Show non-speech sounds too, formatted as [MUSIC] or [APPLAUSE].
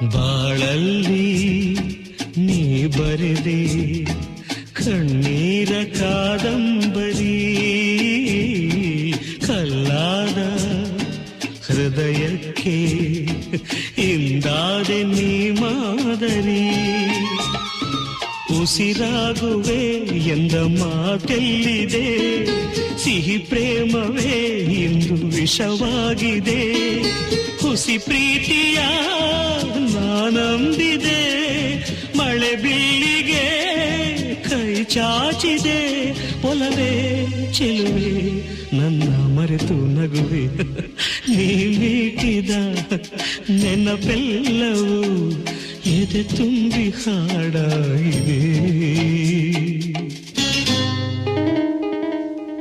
ಕಣ್ಣಲ್ಲಿ ನೀ ಬರೆದೆ ಕಣ್ಣೀರ ಕಾದಂಬರಿ ಕಲ್ಲಾದ ಹೃದಯಕ್ಕೆ ಇಂದಾದೆ ನೀ ಮಾದರಿ. ಉಸಿರಾಗುವೆ ಎಂದ ಮಾತೆಲ್ಲಿದೆ, ಸಿಹಿ ಪ್ರೇಮವೇ ಇಂದು ವಿಷವಾಗಿದೆ. ಹುಸಿ ಪ್ರೀತಿಯ ನಂಬಿದೆ ಮಳೆ ಬೀಳಿಗೆ ಕೈ ಚಾಚಿದೆ, ಒಲವೇ ಚೆಲುವೆ, ನನ್ನ ಮರೆತು ನಗುವೆ. [LAUGHS] ನೀ ಮೀಟಿದ ನೆನಪೆಲ್ಲವೂ ಎದೆ ತುಂಬಿ ಹಾಡಾಗಿದೆ.